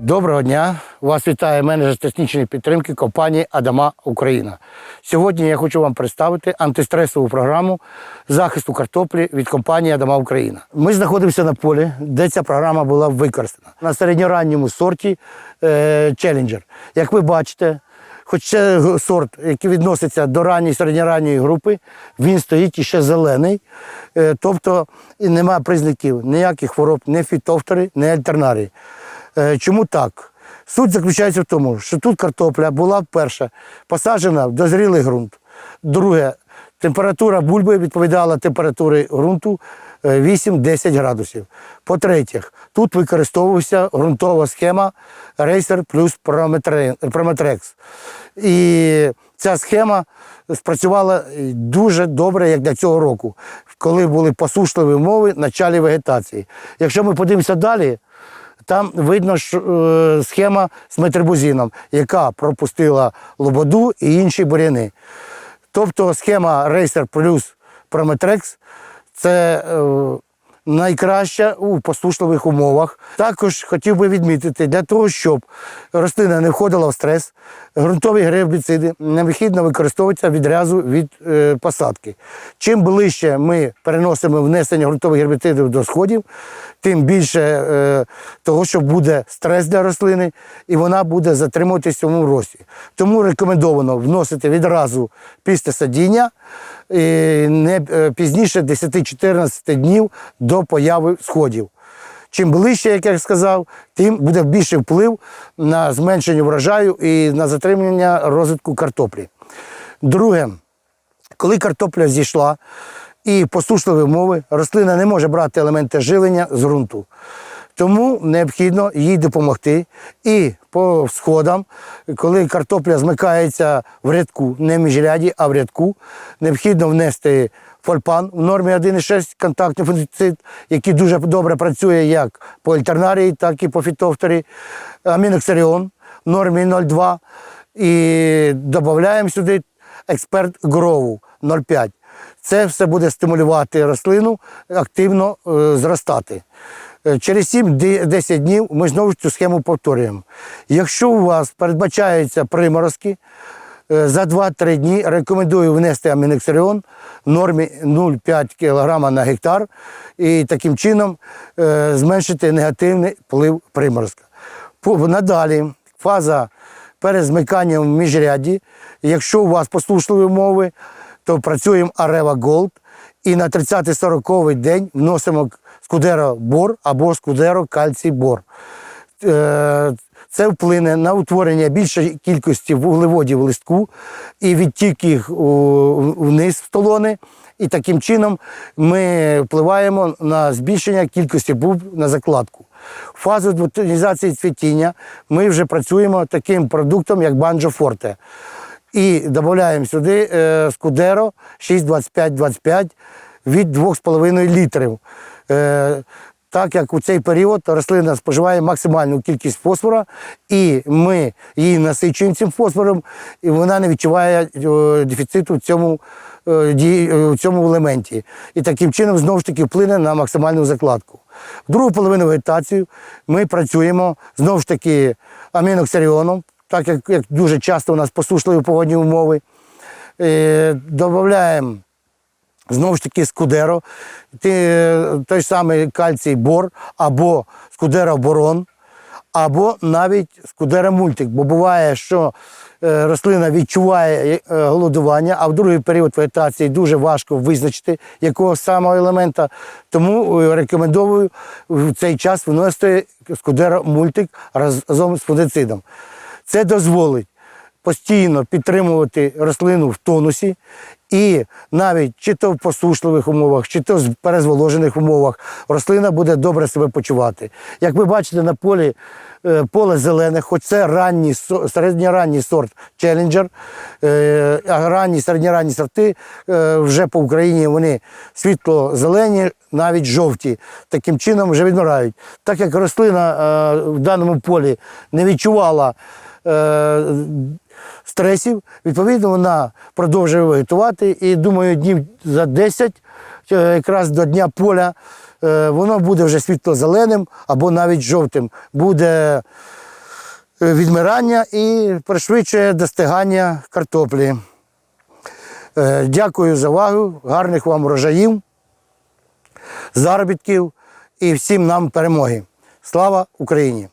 Доброго дня! Вас вітає менеджер технічної підтримки компанії Адама Україна. Сьогодні я хочу вам представити антистресову програму захисту картоплі від компанії Адама Україна. Ми знаходимося на полі, де ця програма була використана на середньоранньому сорті Challenger. Як ви бачите, хоч це сорт, який відноситься до ранньої середньоранньої групи, він стоїть іще зелений, е, тобто немає признаків ніяких хвороб, ні фітофтори, ні альтернарії. Е, Чому так? Суть заключається в тому, що тут картопля була перша посаджена в дозрілий ґрунт. Друге, температура бульби відповідала температурі ґрунту е, 8-10 градусів. По-третє, тут використовувався ґрунтова схема Racer плюс Prometrex. І ця схема спрацювала дуже добре, як для цього року, коли були посушливі умови в началі вегетації. Якщо ми подивимося далі, там видно що, е, схема з метрибузином, яка пропустила лободу і інші буряни. Тобто схема Racer плюс Prometrex – це е, найкраща у посушливих умовах. Також хотів би відмітити, для того, щоб рослина не входила в стрес, ґрунтові гербіциди необхідно використовуються відразу від е, посадки. Чим ближче ми переносимо внесення ґрунтових гербіцидів до сходів, тим більше е, того, що буде стрес для рослини, і вона буде затримуватися в цьому рості. Тому рекомендовано вносити відразу після садіння не е, пізніше 10-14 днів до появи сходів. Чим ближче, як я сказав, тим буде більший вплив на зменшення врожаю і на затримання розвитку картоплі. Друге, коли картопля зійшла і посушливі умови, рослина не може брати елементи живлення з ґрунту. Тому необхідно їй допомогти. І по сходам, коли картопля змикається в рядку, не в міжряді, а в рядку, необхідно внести фольпан в нормі 1,6 контактний фунгіцид, який дуже добре працює як по альтернарії, так і по фітофторі, аміноксаріон в нормі 0,2. І додаємо сюди експерт грову 0,5. Це все буде стимулювати рослину активно е, зростати. Е, Через 7-10 днів ми знову цю схему повторюємо. Якщо у вас передбачаються приморозки, е, за 2-3 дні рекомендую внести амінексаріон в нормі 0,5 кг на гектар і таким чином е, зменшити негативний вплив приморозка. Надалі фаза перед змиканням в міжряді. Якщо у вас послушливі умови, то працюємо Арева Gold і на 30-40 день вносимо скудеро бор або скудеро кальцій бор. Е, Це вплине на утворення більшої кількості вуглеводів в листку і відтік їх вниз в столони. І таким чином ми впливаємо на збільшення кількості буб на закладку. Фазу бутонізації цвітіння ми вже працюємо таким продуктом, як Банджо Форте. І додаємо сюди е, скудеро 6,25-25 від 2,5 літрів. Е, так як у цей період рослина споживає максимальну кількість фосфора, і ми її насичуємо цим фосфором, і вона не відчуває е, дефіциту в цьому, е, е, в цьому елементі. І таким чином знову ж таки вплине на максимальну закладку. В другу половину вегетацію ми працюємо знову ж таки аміноксаріоном, так як, як дуже часто у нас посушливі погодні умови. Е, Додаємо Знову ж таки, скудеро, ти, той самий кальцій бор, або скудеро борон, або навіть скудеро мультик. Бо буває, що е, рослина відчуває е, голодування, а в другий період вегетації дуже важко визначити якого самого елемента. Тому е, рекомендую в цей час вносити скудеро мультик разом з фундицидом. Це дозволить постійно підтримувати рослину в тонусі, і навіть чи то в посушливих умовах, чи то в перезволожених умовах рослина буде добре себе почувати. Як ви бачите на полі е, поле зелене, хоч це ранній, середньоранній сорт Challenger, е, а ранні, середньоранні сорти е, вже по Україні вони світло-зелені, навіть жовті. Таким чином вже відмирають. Так як рослина в даному полі не відчувала стресів, відповідно, вона продовжує вегетувати. І думаю, днів за 10, е, якраз до дня поля, е, воно буде вже світло-зеленим або навіть жовтим. Буде е, відмирання і пришвидшує достигання картоплі. Е, Дякую за увагу, гарних вам врожаїв, заробітків і всім нам перемоги. Слава Україні!